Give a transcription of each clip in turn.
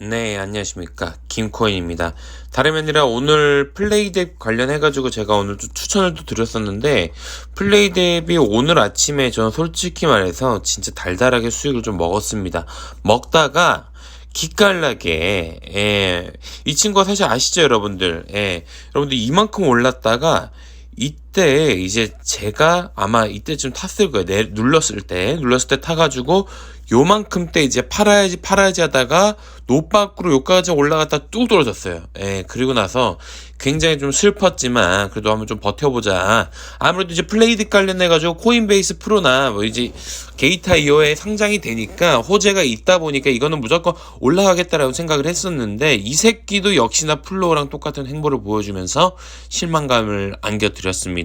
네, 안녕하십니까. 김코인입니다. 다름 아니라 오늘 플레이덱 관련해가지고 제가 오늘 또 추천을 또 드렸었는데, 플레이덱이 오늘 아침에 저는 솔직히 말해서 진짜 달달하게 수익을 좀 먹었습니다. 먹다가, 기깔나게, 예. 이 친구가 사실 아시죠, 여러분들? 예. 여러분들 이만큼 올랐다가, 이때 이제 제가 아마 이때쯤 탔을 거예요. 내, 눌렀을 때, 눌렀을 때 타가지고 요만큼 때 이제 팔아야지 팔아야지 하다가 노 밖으로 요까지 올라갔다 뚝 떨어졌어요. 예, 그리고 나서 굉장히 좀 슬펐지만 그래도 한번 좀 버텨보자. 아무래도 이제 플레이드 관련해가지고 코인베이스 프로나 뭐 이제 게이타이오에 상장이 되니까 호재가 있다 보니까 이거는 무조건 올라가겠다라고 생각을 했었는데 이 새끼도 역시나 플로우랑 똑같은 행보를 보여주면서 실망감을 안겨드렸습니다.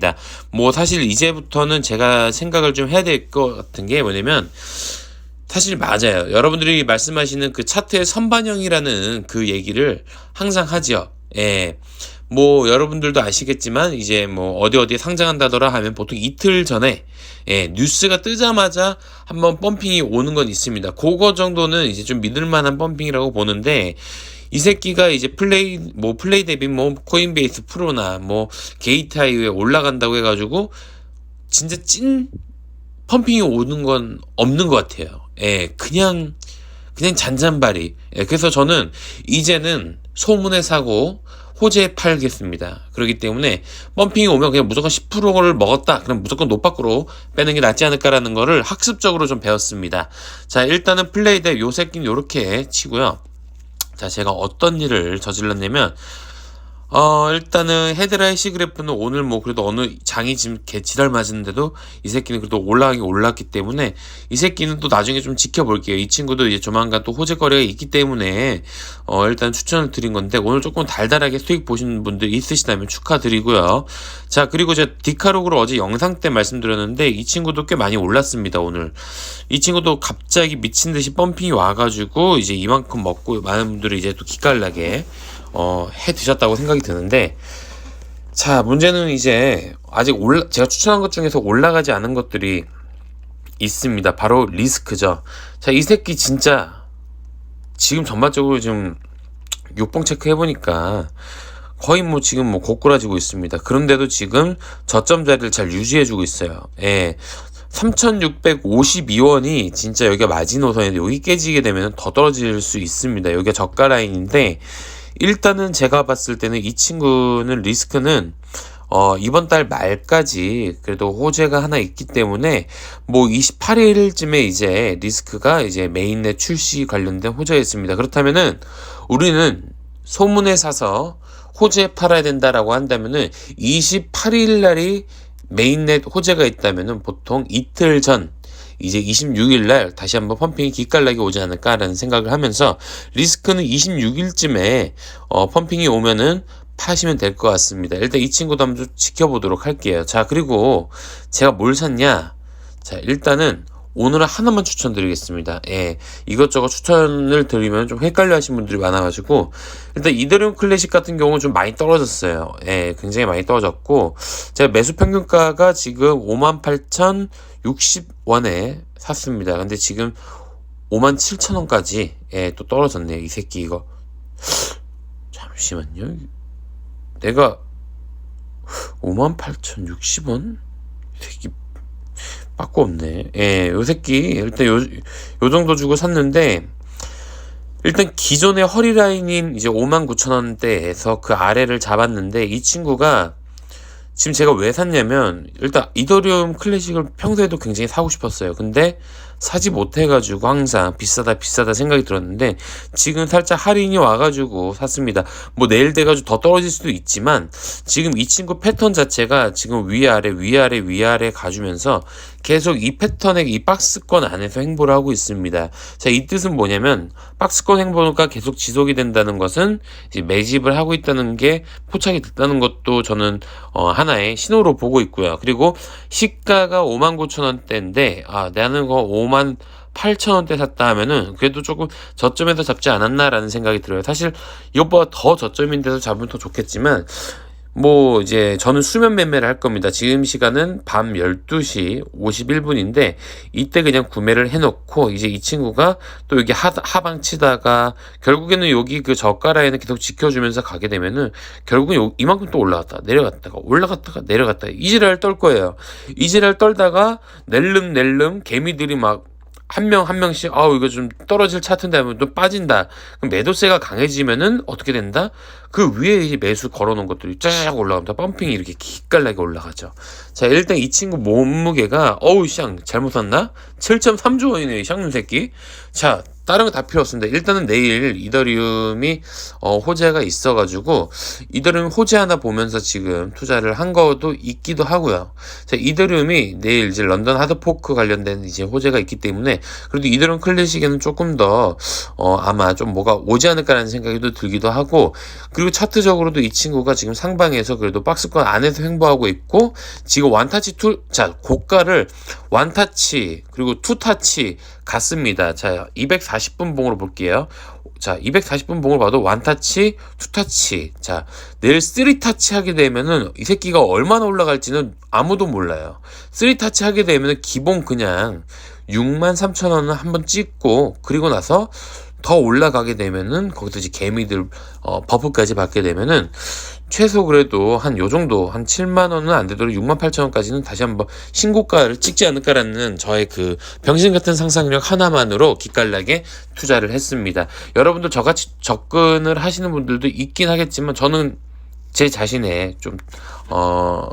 뭐 사실 이제부터는 제가 생각을 좀 해야 될 것 같은 게 뭐냐면 사실 맞아요. 여러분들이 말씀하시는 그 차트의 선반영이라는 그 얘기를 항상 하죠. 예. 뭐 여러분들도 아시겠지만 이제 뭐 어디 어디에 상장한다더라 하면 보통 이틀 전에 예, 뉴스가 뜨자마자 한번 펌핑이 오는 건 있습니다. 그거 정도는 이제 좀 믿을 만한 펌핑이라고 보는데 이 새끼가 이제 플레이 뭐 플레이 대비 뭐 코인베이스 프로나 뭐 게이타이에 올라간다고 해가지고 진짜 찐 펌핑이 오는 건 없는 것 같아요. 예, 그냥, 그냥 잔잔바리. 예, 그래서 저는 이제는 소문에 사고 호재 팔겠습니다. 그렇기 때문에 펌핑이 오면 그냥 무조건 10%를 먹었다. 그럼 무조건 노밖으로 빼는 게 낫지 않을까라는 거를 학습적으로 좀 배웠습니다. 자, 일단은 플레이 대 요 새끼는 요렇게 치고요. 자, 제가 어떤 일을 저질렀냐면, 어, 일단은 헤드라 이 시 그래프는 오늘 뭐 그래도 어느 장이 지금 개치달 맞았는데도 이 새끼는 그래도 올라가기 올랐기 때문에 이 새끼는 또 나중에 좀 지켜볼게요. 이 친구도 이제 조만간 또 호재거래가 있기 때문에 어, 일단 추천을 드린 건데 오늘 조금 달달하게 수익 보신 분들 있으시다면 축하드리고요. 자, 그리고 제가 디카록으로 어제 영상 때 말씀드렸는데 이 친구도 꽤 많이 올랐습니다, 오늘. 이 친구도 갑자기 미친 듯이 펌핑이 와가지고 이제 이만큼 먹고 많은 분들이 이제 또 기깔나게 어, 해 드셨다고 생각이 드는데, 자, 문제는 이제 아직 올라, 제가 추천한 것 중에서 올라가지 않은 것들이 있습니다. 바로 리스크죠. 자, 이 새끼 진짜 지금 전반적으로 좀 육봉 체크 해 보니까 거의 뭐 지금 뭐 고꾸라지고 있습니다. 그런데도 지금 저점 자리를 잘 유지해주고 있어요. 예. 3,652원이 진짜 여기가 마지노선인데 여기 깨지게 되면 더 떨어질 수 있습니다. 여기가 저가 라인인데 일단은 제가 봤을 때는 이 친구는 리스크는 어, 이번 달 말까지 그래도 호재가 하나 있기 때문에 뭐 28일쯤에 이제 리스크가 이제 메인넷 출시 관련된 호재였습니다. 그렇다면은 우리는 소문에 사서 호재 팔아야 된다라고 한다면은 28일 날이 메인넷 호재가 있다면은 보통 이틀 전 이제 26일 날 다시 한번 펌핑이 기깔나게 오지 않을까라는 생각을 하면서 리스크는 26일쯤에 어, 펌핑이 오면은 파시면 될 것 같습니다. 일단 이 친구도 한번 좀 지켜보도록 할게요. 자, 그리고 제가 뭘 샀냐? 자, 일단은 오늘은 하나만 추천드리겠습니다. 예, 이것저것 추천을 드리면 좀 헷갈려 하신 분들이 많아가지고, 일단 이더리움 클래식 같은 경우는 좀 많이 떨어졌어요. 예, 굉장히 많이 떨어졌고, 제가 매수 평균가가 지금 58,060원에 샀습니다. 근데 지금 57,000원까지, 예, 또 떨어졌네요. 이 새끼 이거. 잠시만요. 내가 58,060원? 이 새끼 빠꾸 없네. 예, 요 새끼 일단 요, 요 정도 주고 샀는데 일단 기존의 허리 라인인 이제 59,000원대에서 그 아래를 잡았는데 이 친구가 지금 제가 왜 샀냐면 일단 이더리움 클래식을 평소에도 굉장히 사고 싶었어요. 근데 사지 못해가지고 항상 비싸다 비싸다 생각이 들었는데 지금 살짝 할인이 와가지고 샀습니다. 뭐 내일 돼가지고 더 떨어질 수도 있지만 지금 이 친구 패턴 자체가 지금 위아래 위아래 위아래 가주면서 계속 이 패턴의 이 박스권 안에서 행보를 하고 있습니다. 자, 이 뜻은 뭐냐면 박스권 행보가 계속 지속이 된다는 것은 매집을 하고 있다는 게 포착이 됐다는 것도 저는 어, 하나의 신호로 보고 있고요. 그리고 시가가 5만 9천 원대인데 아, 나는 거 5만 8천 원대 샀다 하면은 그래도 조금 저점에서 잡지 않았나라는 생각이 들어요. 사실 이것보다 더 저점인데서 잡으면 더 좋겠지만 뭐 이제 저는 수면 매매를 할 겁니다. 지금 시간은 밤 12시 51분인데 이때 그냥 구매를 해놓고 이제 이 친구가 또 여기 하, 하방 치다가 결국에는 여기 그 저가라인을 계속 지켜주면서 가게 되면은 결국은 요, 이만큼 또 올라갔다 내려갔다가 올라갔다가 내려갔다가 이지랄 떨 거예요. 이지랄 떨다가 낼름 낼름 개미들이 막 한 명 한 명씩 아우 이거 좀 떨어질 차트인데 하면 또 빠진다. 그럼 매도세가 강해지면은 어떻게 된다? 그 위에 이제 매수 걸어놓은 것들이 쫙 올라갑니다. 펌핑이 이렇게 기깔나게 올라가죠. 자 일단 이 친구 몸무게가 어우 샹 잘못 샀나? 7.3조 원이네요 이 샹눈 새끼. 자 다른 거 다 필요 없습니다. 일단은 내일 이더리움이 어, 호재가 있어가지고 이더리움 호재 하나 보면서 지금 투자를 한 것도 있기도 하고요. 자 이더리움이 내일 이제 런던 하드포크 관련된 이제 호재가 있기 때문에 그래도 이더리움 클래식에는 조금 더 어, 아마 좀 뭐가 오지 않을까라는 생각이 또 들기도 하고 그리고 차트적으로도 이 친구가 지금 상방에서 그래도 박스권 안에서 횡보하고 있고 지금 완타치 투, 자 고가를 완타치 그리고 투타치 같습니다. 자 240분 봉으로 볼게요. 자 240분 봉을 봐도 완타치 투타치 자 내일 쓰리타치 하게 되면은 이 새끼가 얼마나 올라갈지는 아무도 몰라요. 쓰리타치 하게 되면은 기본 그냥 6만 3천 원을 한번 찍고 그리고 나서 더 올라가게 되면은 거기서 이제 개미들 어, 버프까지 받게 되면은 최소 그래도 한 요 정도 한 7만 원은 안 되도록 6만 8천 원까지는 다시 한번 신고가를 찍지 않을까라는 저의 그 병신 같은 상상력 하나만으로 기깔나게 투자를 했습니다. 여러분들 저같이 접근을 하시는 분들도 있긴 하겠지만 저는 제 자신의 좀, 어,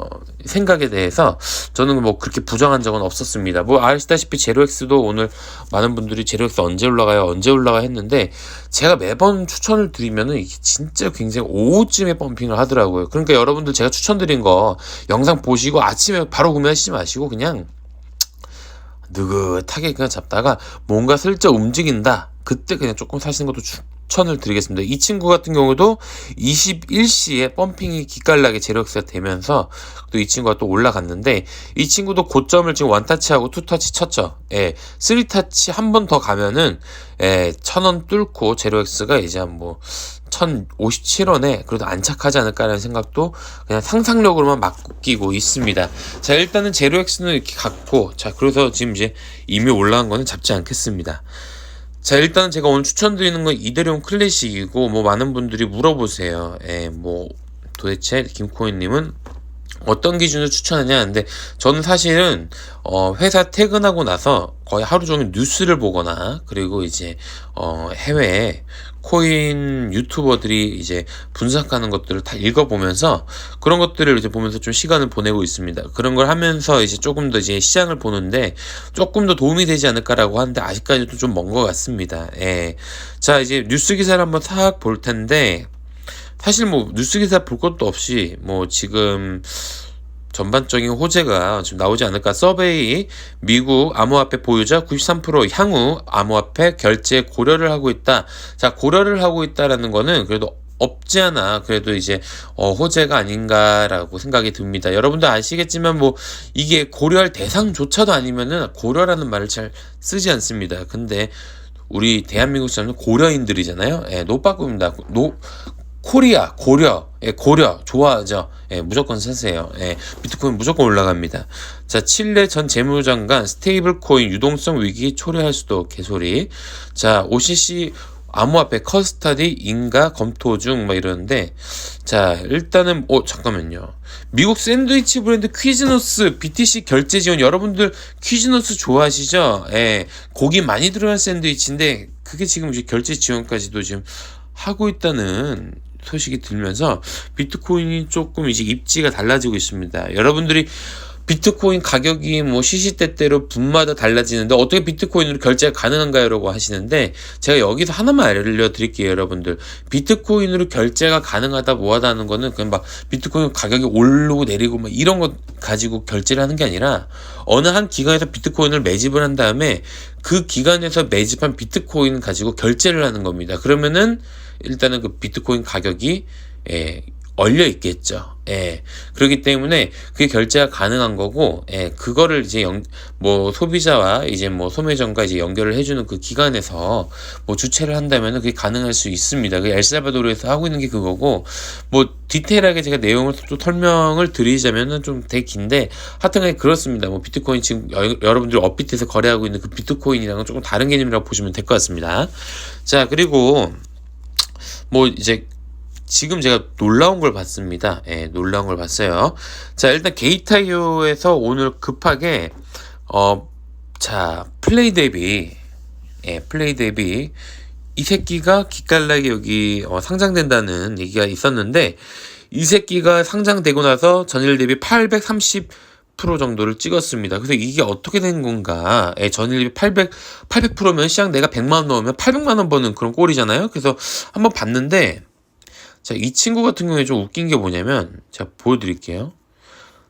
생각에 대해서 저는 뭐 그렇게 부정한 적은 없었습니다. 뭐 아시다시피 제로엑스도 오늘 많은 분들이 제로엑스 언제 올라가요? 언제 올라가 했는데 제가 매번 추천을 드리면은 이게 진짜 굉장히 오후쯤에 펌핑을 하더라고요. 그러니까 여러분들 제가 추천드린 거 영상 보시고 아침에 바로 구매하시지 마시고 그냥 느긋하게 그냥 잡다가 뭔가 슬쩍 움직인다. 그때 그냥 조금 사시는 것도 추천을 드리겠습니다. 이 친구 같은 경우도 21시에 펌핑이 기깔나게 제력스가 되면서 또 이 친구가 또 올라갔는데 이 친구도 고점을 지금 원타치하고 투타치 쳤죠. 예. 쓰리타치 한 번 더 가면은 예, 천원 뚫고 제로엑스가 이제 한뭐 1057원에 그래도 안착하지 않을까라는 생각도 그냥 상상력으로만 맡기고 있습니다. 자, 일단은 제로엑스는 이렇게 갔고, 자, 그래서 지금 이제 이미 올라간 거는 잡지 않겠습니다. 자, 일단 제가 오늘 추천드리는 건 이대용 클래식이고, 뭐 많은 분들이 물어보세요. 예, 뭐, 도대체 김코인님은 어떤 기준을 추천하냐 하는데 저는 사실은 어 회사 퇴근하고 나서 거의 하루 종일 뉴스를 보거나 그리고 이제 어 해외에 코인 유튜버들이 이제 분석하는 것들을 다 읽어보면서 그런 것들을 이제 보면서 좀 시간을 보내고 있습니다. 그런 걸 하면서 이제 조금 더 이제 시장을 보는데 조금 더 도움이 되지 않을까라고 하는데 아직까지도 좀 먼 것 같습니다. 예. 자, 이제 뉴스 기사를 한번 싹 볼 텐데 사실 뭐 뉴스 기사 볼 것도 없이 뭐 지금 전반적인 호재가 지금 나오지 않을까 서베이 미국 암호화폐 보유자 93% 향후 암호화폐 결제 고려를 하고 있다. 자 고려를 하고 있다라는 거는 그래도 없지 않아 그래도 이제 어, 호재가 아닌가라고 생각이 듭니다. 여러분들 아시겠지만 뭐 이게 고려할 대상조차도 아니면은 고려라는 말을 잘 쓰지 않습니다. 근데 우리 대한민국 사람은 고려인들이잖아요. 예, 노빠꾸입니다. 노 코리아 고려 예, 고려 좋아하죠. 예, 무조건 사세요. 예, 비트코인 무조건 올라갑니다. 자, 칠레 전 재무장관 스테이블 코인 유동성 위기 초래할 수도 개소리. 자, OCC 암호화폐 커스터디 인가 검토 중 막 이러는데 자 일단은 어 잠깐만요 미국 샌드위치 브랜드 퀴즈노스 BTC 결제 지원 여러분들 퀴즈노스 좋아하시죠? 예 고기 많이 들어간 샌드위치인데 그게 지금 이제 결제 지원까지도 지금 하고 있다는 소식이 들면서 비트코인이 조금 이제 입지가 달라지고 있습니다. 여러분들이 비트코인 가격이 뭐 시시때때로 분마다 달라지는데 어떻게 비트코인으로 결제가 가능한가요 라고 하시는데 제가 여기서 하나만 알려드릴게요 여러분들 비트코인으로 결제가 가능하다 뭐하다 하는 거는 그냥 막 비트코인 가격이 오르고 내리고 막 이런 거 가지고 결제를 하는 게 아니라 어느 한 기간에서 비트코인을 매집을 한 다음에 그 기간에서 매집한 비트코인 가지고 결제를 하는 겁니다 그러면은 일단은 그 비트코인 가격이 예, 얼려 있겠죠. 예. 그렇기 때문에 그게 결제가 가능한 거고, 예. 그거를 이제 연, 뭐 소비자와 이제 뭐 소매점과 이제 연결을 해주는 그 기관에서 뭐 주최를 한다면은 그게 가능할 수 있습니다. 그 엘살바도르에서 하고 있는 게 그거고, 뭐 디테일하게 제가 내용을 또 설명을 드리자면은 좀 되게 긴데, 하여튼간에 그렇습니다. 뭐 비트코인 지금 여, 여러분들이 업비트에서 거래하고 있는 그 비트코인이랑은 조금 다른 개념이라고 보시면 될 것 같습니다. 자, 그리고 뭐 이제 지금 제가 놀라운 걸 봤습니다. 예, 놀라운 걸 봤어요. 자, 일단 게이타이오에서 오늘 급하게 어, 자, 플레이 대비 예, 플레이 대비 이 새끼가 기깔나게 여기 어, 상장된다는 얘기가 있었는데 이 새끼가 상장되고 나서 전일 대비 830 프로 정도를 찍었습니다. 그래서 이게 어떻게 된 건가? 예, 전일 대비 800 800%면 시장 내가 100만 원 넣으면 800만 원 버는 그런 꼴이잖아요. 그래서 한번 봤는데 자, 이 친구 같은 경우에 좀 웃긴 게 뭐냐면 제가 보여드릴게요.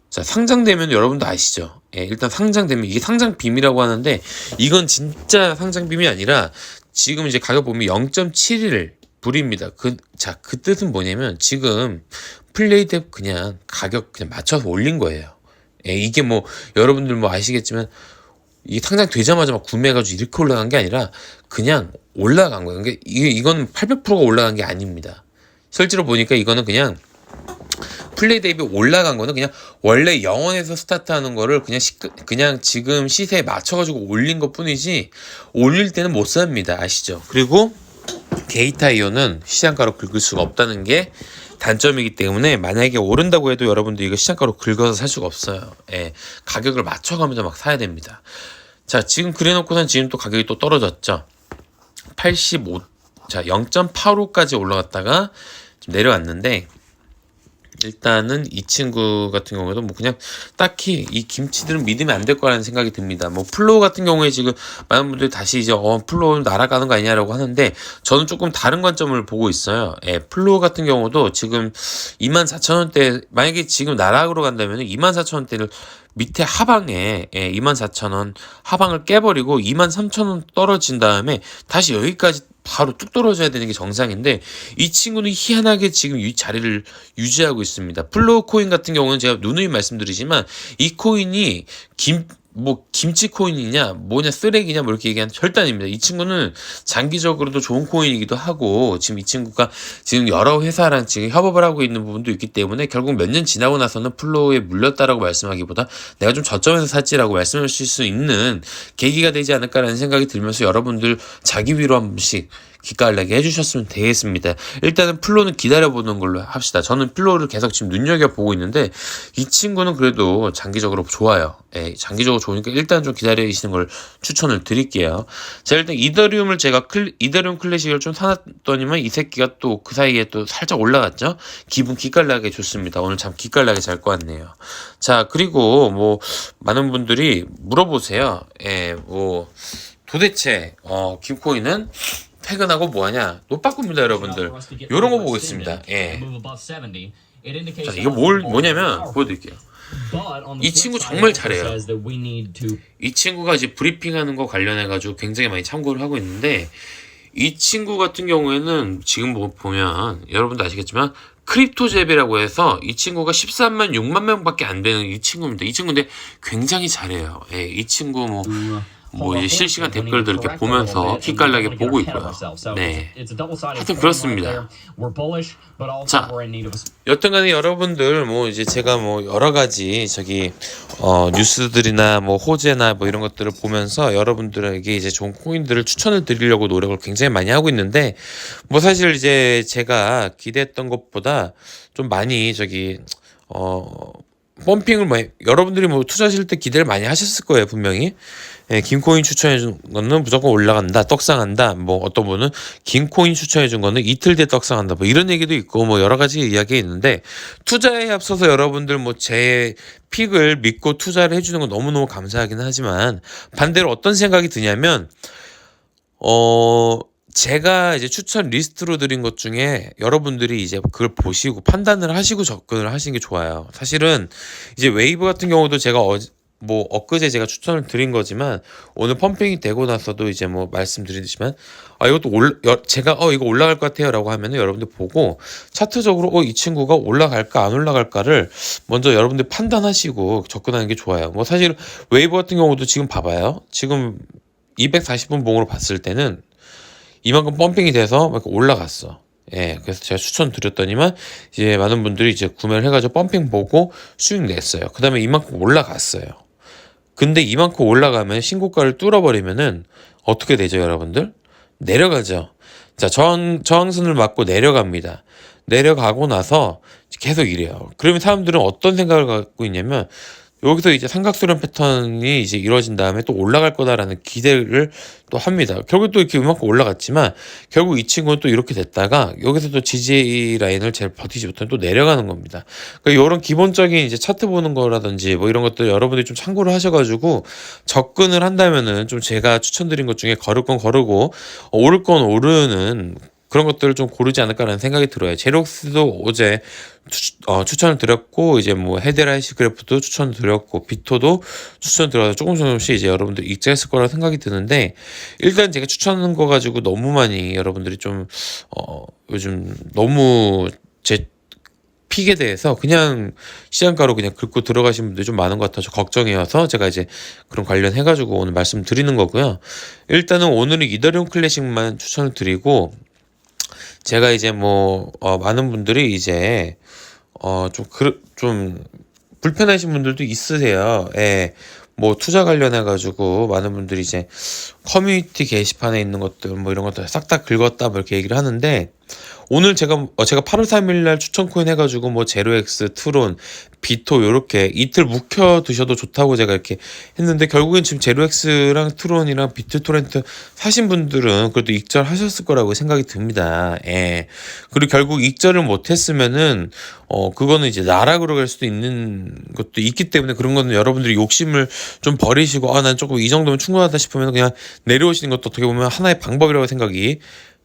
자, 상장되면 여러분도 아시죠? 예, 일단 상장되면 이게 상장 빔이라고 하는데 이건 진짜 상장 빔이 아니라 지금 이제 가격 보면 0.71 불입니다. 그, 자, 그 뜻은 뭐냐면 지금 플레이덱 그냥 가격 그냥 맞춰서 올린 거예요. 예, 이게 뭐 여러분들 뭐 아시겠지만 이게 상장되자마자 막 구매해가지고 이렇게 올라간 게 아니라 그냥 올라간 거예요. 그러니까 이게 이건 800%가 올라간 게 아닙니다. 실제로 보니까 이거는 그냥 플레이 대비 올라간 거는 그냥 원래 0원에서 스타트하는 거를 그냥 시, 그냥 지금 시세에 맞춰가지고 올린 것 뿐이지 올릴 때는 못 삽니다. 아시죠? 그리고 게이타이오는 시장가로 긁을 수가 없다는 게 단점이기 때문에 만약에 오른다고 해도 여러분들 이거 시장가로 긁어서 살 수가 없어요. 예, 가격을 맞춰가면서 막 사야 됩니다. 자, 지금 그래놓고선 지금 또 가격이 또 떨어졌죠. 85, 자, 0.85까지 올라갔다가 좀 내려왔는데, 일단은 이 친구 같은 경우에도 뭐 그냥 딱히 이 김치들은 믿으면 안 될 거라는 생각이 듭니다. 뭐 플로우 같은 경우에 지금 많은 분들이 다시 이제 어 플로우 날아가는 거 아니냐라고 하는데 저는 조금 다른 관점을 보고 있어요. 예, 플로우 같은 경우도 지금 24,000원대 만약에 지금 나락으로 간다면 24,000원대를 밑에 하방에 예, 24,000원 하방을 깨버리고 23,000원 떨어진 다음에 다시 여기까지 바로 뚝 떨어져야 되는 게 정상인데 이 친구는 희한하게 지금 이 자리를 유지하고 있습니다. 플로우 코인 같은 경우는 제가 누누이 말씀드리지만 이 코인이 김 뭐 김치 코인이냐 뭐냐 쓰레기냐 뭐 이렇게 얘기하는 절대 아닙니다. 이 친구는 장기적으로도 좋은 코인이기도 하고 지금 이 친구가 지금 여러 회사랑 지금 협업을 하고 있는 부분도 있기 때문에 결국 몇 년 지나고 나서는 플로우에 물렸다라고 말씀하기보다 내가 좀 저점에서 샀지라고 말씀하실 수 있는 계기가 되지 않을까라는 생각이 들면서 여러분들 자기 위로 한 번씩 기깔나게 해주셨으면 되겠습니다. 일단은 플로는 기다려보는 걸로 합시다. 저는 플로를 계속 지금 눈여겨보고 있는데 이 친구는 그래도 장기적으로 좋아요. 예, 장기적으로 좋으니까 일단 좀 기다리시는 걸 추천을 드릴게요. 자, 일단 이더리움을 제가 클, 이더리움 클래식을 좀 사놨더니만 이 새끼가 또 그 사이에 또 살짝 올라갔죠? 기분 기깔나게 좋습니다. 오늘 참 기깔나게 잘 것 같네요. 자, 그리고 뭐 많은 분들이 물어보세요. 예, 뭐 도대체 어, 김코이는 퇴근하고 뭐하냐? 노빠꾸입니다, 여러분들. 요런 거 보고 있습니다. 예. 자, 이거 뭘 뭐냐면 보여드릴게요. 이 친구 정말 잘해요. 이 친구가 이제 브리핑하는 거 관련해 가지고 굉장히 많이 참고를 하고 있는데 이 친구 같은 경우에는 지금 뭐 보면 여러분도 아시겠지만 크립토잽이라고 해서 이 친구가 13만 6만 명밖에 안 되는 이 친구입니다. 이 친구인데 굉장히 잘해요. 예, 이 친구 뭐 뭐 이제 실시간 댓글들 이렇게 보면서 기깔나게 보고 있고요. 네. 하여튼 그렇습니다. 자, 여튼간에 여러분들 뭐 이제 제가 뭐 여러 가지 저기 어 뉴스들이나 뭐 호재나 뭐 이런 것들을 보면서 여러분들에게 이제 좋은 코인들을 추천을 드리려고 노력을 굉장히 많이 하고 있는데 뭐 사실 이제 제가 기대했던 것보다 좀 많이 저기 어 펌핑을 뭐 여러분들이 뭐 투자하실 때 기대를 많이 하셨을 거예요 분명히 예, 김코인 추천해 준 거는 무조건 올라간다 떡상한다 뭐 어떤 분은 김코인 추천해 준 거는 이틀 뒤에 떡상한다 뭐 이런 얘기도 있고 뭐 여러 가지 이야기가 있는데 투자에 앞서서 여러분들 뭐 제 픽을 믿고 투자를 해주는 건 너무너무 감사하긴 하지만 반대로 어떤 생각이 드냐면 어 제가 이제 추천 리스트로 드린 것 중에 여러분들이 이제 그걸 보시고 판단을 하시고 접근을 하시는 게 좋아요. 사실은 이제 웨이브 같은 경우도 제가 어, 뭐 엊그제 제가 추천을 드린 거지만 오늘 펌핑이 되고 나서도 이제 뭐 말씀드리지만 아 이것도 올 여- 제가 어 이거 올라갈 것 같아요라고 하면은 여러분들 보고 차트적으로 어 이 친구가 올라갈까 안 올라갈까를 먼저 여러분들 판단하시고 접근하는 게 좋아요. 뭐 사실 웨이브 같은 경우도 지금 봐봐요. 지금 240분 봉으로 봤을 때는 이만큼 펌핑이 돼서 막 올라갔어. 예, 그래서 제가 추천드렸더니만 이제 많은 분들이 이제 구매를 해가지고 펌핑 보고 수익 냈어요. 그 다음에 이만큼 올라갔어요. 근데 이만큼 올라가면 신고가를 뚫어버리면은 어떻게 되죠, 여러분들? 내려가죠. 자, 저항, 저항선을 맞고 내려갑니다. 내려가고 나서 계속 이래요. 그러면 사람들은 어떤 생각을 갖고 있냐면 여기서 이제 삼각수렴 패턴이 이제 이루어진 다음에 또 올라갈 거다라는 기대를 또 합니다. 결국 또 이렇게 이만큼 올라갔지만 결국 이 친구는 또 이렇게 됐다가 여기서 또 지지 라인을 잘 버티지 못하면 또 내려가는 겁니다. 그러니까 이런 기본적인 이제 차트 보는 거라든지 뭐 이런 것들 여러분들이 좀 참고를 하셔가지고 접근을 한다면은 좀 제가 추천드린 것 중에 걸을 건 거르고 어, 오를 건 오르는 그런 것들을 좀 고르지 않을까라는 생각이 들어요. 제록스도 어제 추, 어, 추천을 드렸고 이제 뭐 헤데라이시 그래프도 추천을 드렸고 비토도 추천을 드려서 조금 조금씩 이제 여러분들 익자했을 거라 생각이 드는데 일단 제가 추천하는 거 가지고 너무 많이 여러분들이 좀 어, 요즘 너무 제 픽에 대해서 그냥 시장가로 그냥 긁고 들어가신 분들이 좀 많은 것 같아서 걱정이어서 제가 이제 그런 관련해가지고 오늘 말씀드리는 거고요. 일단은 오늘은 이더리움 클래식만 추천을 드리고 제가 이제 뭐 어, 많은 분들이 이제 어 좀 그, 좀 불편하신 분들도 있으세요. 예. 뭐 투자 관련해 가지고 많은 분들이 이제 커뮤니티 게시판에 있는 것들 뭐 이런 것들 싹 다 긁었다 뭐 이렇게 얘기를 하는데 오늘 제가 어 제가 8월 3일 날 추천 코인 해 가지고 뭐 제로엑스, 트론, 비토 요렇게 이틀 묵혀 두셔도 좋다고 제가 이렇게 했는데 결국엔 지금 제로엑스랑 트론이랑 비트 토렌트 사신 분들은 그래도 익절 하셨을 거라고 생각이 듭니다. 예. 그리고 결국 익절을 못 했으면은 어 그거는 이제 나락으로 갈 수도 있는 것도 있기 때문에 그런 거는 여러분들이 욕심을 좀 버리시고 아 난 조금 이 정도면 충분하다 싶으면 그냥 내려오시는 것도 어떻게 보면 하나의 방법이라고 생각이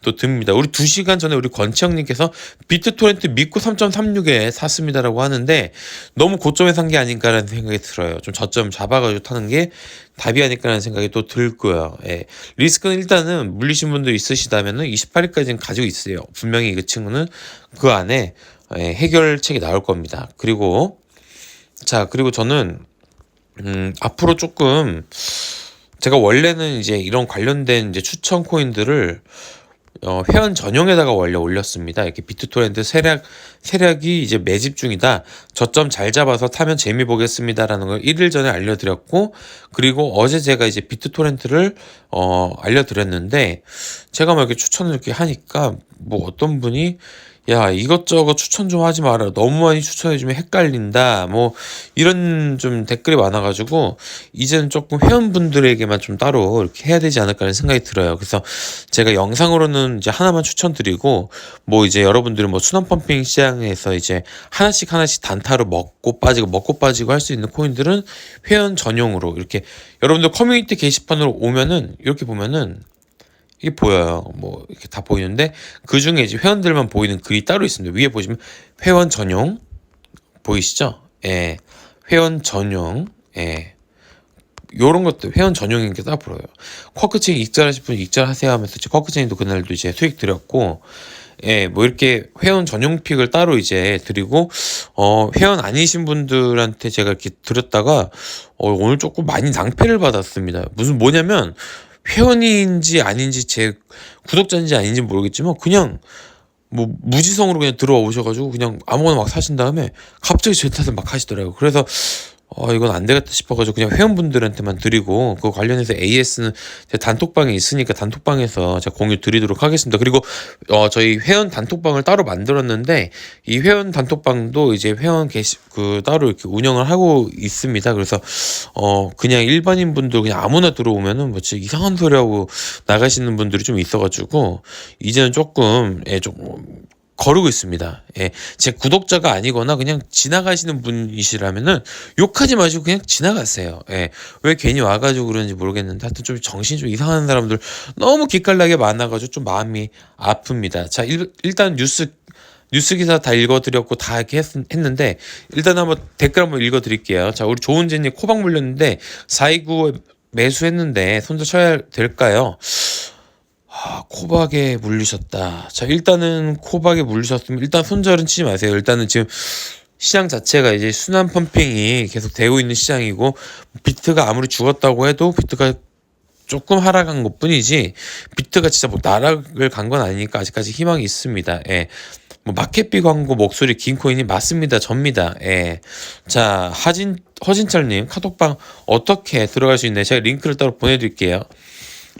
또 듭니다. 우리 두 시간 전에 우리 권치형님께서 비트토렌트 믿고 3.36에 샀습니다라고 하는데 너무 고점에 산 게 아닌가라는 생각이 들어요. 좀 저점 잡아가지고 타는 게 답이 아닐까라는 생각이 또 들고요. 예. 리스크는 일단은 물리신 분들 있으시다면 은 28일까지는 가지고 있어요. 분명히 그 친구는 그 안에 예, 해결책이 나올 겁니다. 그리고 자 그리고 저는 음, 앞으로 조금 제가 원래는 이제 이런 관련된 이제 추천 코인들을 어, 회원 전용에다가 원래 올렸습니다. 이렇게 비트토렌트 세력 세력이 이제 매집 중이다. 저점 잘 잡아서 타면 재미 보겠습니다라는 걸 1일 전에 알려드렸고 그리고 어제 제가 이제 비트토렌트를 어 알려드렸는데 제가 막 이렇게 추천을 이렇게 하니까 뭐 어떤 분이 야 이것저것 추천 좀 하지 마라. 너무 많이 추천해주면 헷갈린다. 뭐 이런 좀 댓글이 많아가지고 이제는 조금 회원분들에게만 좀 따로 이렇게 해야 되지 않을까 하는 생각이 들어요. 그래서 제가 영상으로는 이제 하나만 추천드리고 뭐 이제 여러분들은 뭐 순환 펌핑 시장에서 이제 하나씩 하나씩 단타로 먹고 빠지고 먹고 빠지고 할 수 있는 코인들은 회원 전용으로 이렇게 여러분들 커뮤니티 게시판으로 오면은 이렇게 보면은 이게 보여요. 뭐 이렇게 다 보이는데 그 중에 이제 회원들만 보이는 글이 따로 있습니다. 위에 보시면 회원 전용 보이시죠? 예. 회원 전용. 예. 요런 것들 회원 전용인 게 딱 보여요. 쿼크체인 익절하실 분 익절하세요 하면서 쿼크체인도 그날도 이제 수익 드렸고 예, 뭐 이렇게 회원 전용 픽을 따로 이제 드리고 어 회원 아니신 분들한테 제가 이렇게 드렸다가 어 오늘 조금 많이 낭패를 받았습니다. 무슨 뭐냐면 회원인지 아닌지 제 구독자인지 아닌지 모르겠지만 그냥 뭐 무지성으로 그냥 들어와 오셔가지고 그냥 아무거나 막 사신 다음에 갑자기 제 탓을 막 하시더라고요. 그래서 어 이건 안 되겠다 싶어가지고 그냥 회원분들한테만 드리고 그 관련해서 AS는 제 단톡방에 있으니까 단톡방에서 제가 공유 드리도록 하겠습니다. 그리고 어 저희 회원 단톡방을 따로 만들었는데 이 회원 단톡방도 이제 회원 게시 그 따로 이렇게 운영을 하고 있습니다. 그래서 어 그냥 일반인 분들 그냥 아무나 들어오면은 뭐 진짜 이상한 소리 하고 나가시는 분들이 좀 있어가지고 이제는 조금 예 조금 거르고 있습니다. 예. 제 구독자가 아니거나 그냥 지나가시는 분이시라면은 욕하지 마시고 그냥 지나가세요. 예. 왜 괜히 와가지고 그런지 모르겠는데 하여튼 좀 정신이 좀 이상한 사람들 너무 기깔나게 많아가지고 좀 마음이 아픕니다. 자, 일, 일단 뉴스 뉴스 기사 다 읽어드렸고 다 이렇게 했, 는데 일단 한번 댓글 한번 읽어드릴게요. 자 우리 조은재님 코박 물렸는데 429 매수했는데 손절 쳐야 될까요? 아, 코박에 물리셨다. 자, 일단은 코박에 물리셨으면 일단 손절은 치지 마세요. 일단은 지금 시장 자체가 이제 순환 펌핑이 계속 되고 있는 시장이고 비트가 아무리 죽었다고 해도 비트가 조금 하락한 것 뿐이지 비트가 진짜 뭐 나락을 간 건 아니니까 아직까지 희망이 있습니다. 예. 뭐 마켓비 광고 목소리 긴 코인이 맞습니다. 접니다. 예. 자, 하진 허진철 님 카톡방 어떻게 들어갈 수 있나요? 제가 링크를 따로 보내 드릴게요.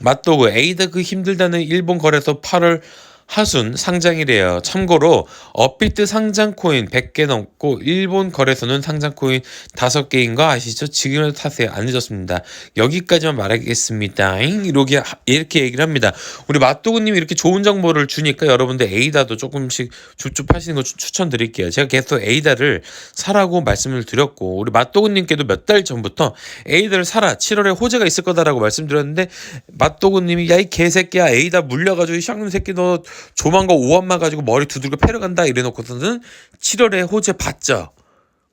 맛도 그 에이드 그 힘들다는 일본 거래소 8월 하순 상장이래요. 참고로 업비트 상장 코인 100개 넘고 일본 거래소는 상장 코인 5개인 거 아시죠? 지금이라도 타세요. 안 늦었습니다. 여기까지만 말하겠습니다. 잉? 이렇게 이렇게 얘기를 합니다. 우리 맛도그님이 이렇게 좋은 정보를 주니까 여러분들 에이다도 조금씩 줍줍하시는 거 추- 추천드릴게요. 제가 계속 에이다를 사라고 말씀을 드렸고 우리 맛도그님께도 몇 달 전부터 에이다를 사라 7월에 호재가 있을 거다라고 말씀드렸는데 맛도그님이 야 이 개새끼야 에이다 물려가지고 이 쌍놈 새끼 너 조만간 오한마 가지고 머리 두들겨 패러 간다 이래놓고서는 7월에 호재 봤죠.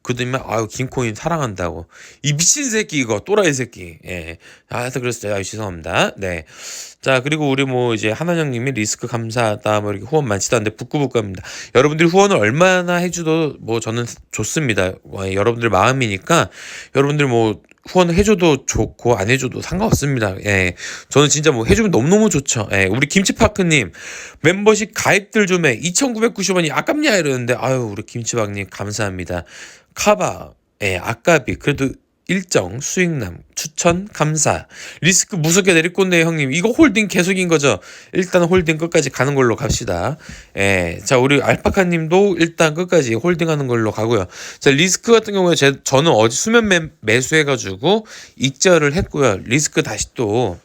그들면 아유 김코인 사랑한다고. 이 미친 새끼 이거 또라이 새끼. 예. 아서 그랬어요. 아유 죄송합니다. 네 자 그리고 우리 뭐 이제 하나형님이 리스크 감사하다 뭐 이렇게 후원 많지도 않는데 북구북구합니다. 여러분들이 후원을 얼마나 해줘도 뭐 저는 좋습니다. 와, 여러분들 마음이니까 여러분들 뭐 후원을 해줘도 좋고 안 해줘도 상관없습니다. 예, 저는 진짜 뭐 해주면 너무너무 좋죠. 예, 우리 김치파크님 멤버십 가입들 좀 해. 2,990원이 아깝냐 이러는데 아유 우리 김치박님 감사합니다. 카바 예, 아까비 그래도 일정 수익남 추천 감사 리스크 무섭게 건데 형님 이거 홀딩 계속인 거죠? 일단 홀딩 끝까지 가는 걸로 갑시다. 예자 우리 알파카님도 일단 끝까지 홀딩하는 걸로 가고요. 자 리스크 같은 경우에 제 저는 어제 수면 매, 매수해가지고 익절을 했고요. 리스크 다시 또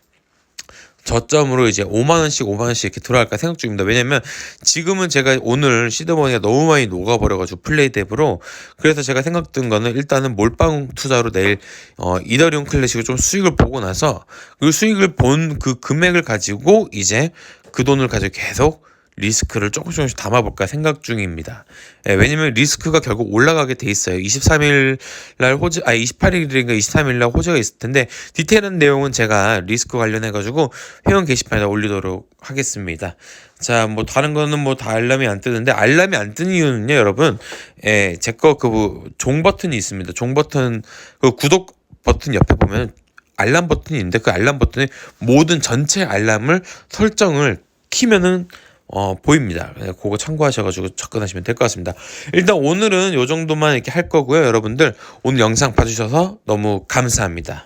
저점으로 이제 5만 원씩 5만 원씩 이렇게 들어갈까 생각 중입니다. 왜냐면 지금은 제가 오늘 시드머니가 너무 많이 녹아버려가지고 플레이 덱으로 그래서 제가 생각든 거는 일단은 몰빵 투자로 내일 어 이더리움 클래식을 좀 수익을 보고 나서 그 수익을 본 그 금액을 가지고 이제 그 돈을 가지고 계속 리스크를 조금씩 조금씩 담아볼까 생각 중입니다. 예, 왜냐면 리스크가 결국 올라가게 돼 있어요. 23일 날 호재, 아 28일인가 23일 날 호재가 있을 텐데 디테일한 내용은 제가 리스크 관련해 가지고 회원 게시판에 올리도록 하겠습니다. 자, 뭐 다른 거는 뭐 다 알람이 안 뜨는데 알람이 안 뜨는 이유는요, 여러분. 예, 제 거 그 종 버튼이 있습니다. 종 버튼 그 구독 버튼 옆에 보면 알람 버튼이 있는데 그 알람 버튼에 모든 전체 알람을 설정을 키면은 어, 보입니다. 네, 그거 참고하셔가지고 접근하시면 될 것 같습니다. 일단 오늘은 요 정도만 이렇게 할 거고요. 여러분들 오늘 영상 봐주셔서 너무 감사합니다.